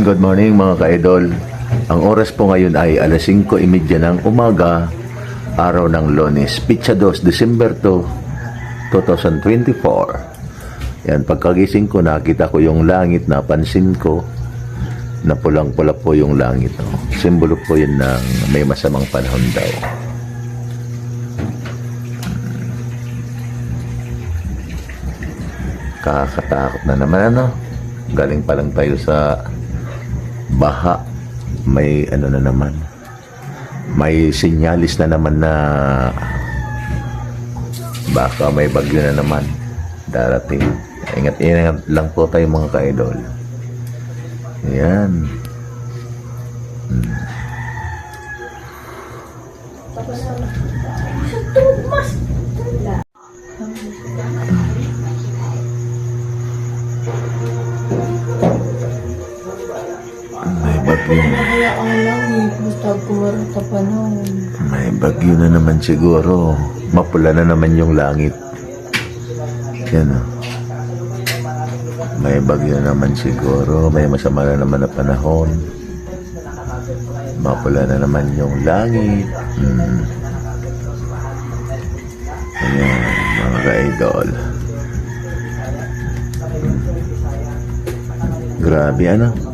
Ayan, good morning mga ka-idol. Ang oras po ngayon ay alas 5.30 ng umaga, araw ng Lones, Pizza 2, December 2, 2024. Yan, pagkagising ko, nakita ko yung langit, napansin ko na pulang-pula po yung langit. No? Simbolo po yun ng may masamang panahon daw. Kakatakot na naman ano. Galing pa lang tayo sa baha. May ano na naman. May sinyalis na naman na baka may bagyo na naman darating. Ingat-ingat lang po tayo mga ka-idol. Ayan. May bagyo na. Hayaan lang. May bagyo na naman siguro. Mapula na naman yung langit. Yan o. May bagyo na naman siguro. May masama na naman na panahon. Mapula na naman yung langit. Hmm. Ayan, mga ka-idol. Hmm. Grabe, ano?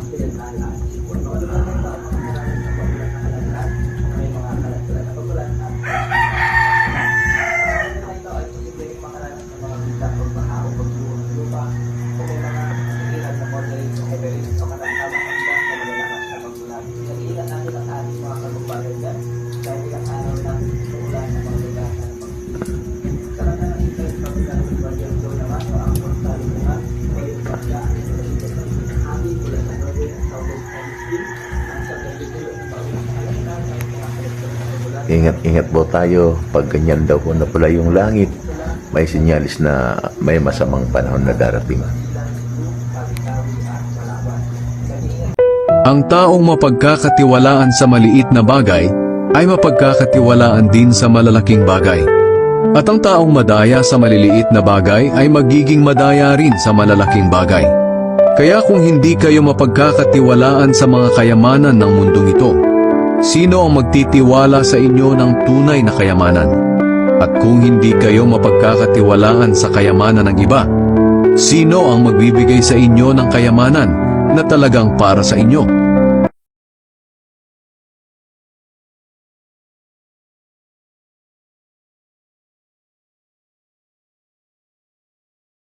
Ingat-ingat po tayo pag ganyan daw po na pula yung langit. May sinyalis na may masamang panahon na darating. Ang taong mapagkakatiwalaan sa maliit na bagay ay mapagkakatiwalaan din sa malalaking bagay. At ang taong madaya sa maliliit na bagay ay magiging madaya rin sa malalaking bagay. Kaya kung hindi kayo mapagkakatiwalaan sa mga kayamanan ng mundong ito, sino ang magtitiwala sa inyo ng tunay na kayamanan? At kung hindi kayo mapagkakatiwalaan sa kayamanan ng iba, sino ang magbibigay sa inyo ng kayamanan na talagang para sa inyo?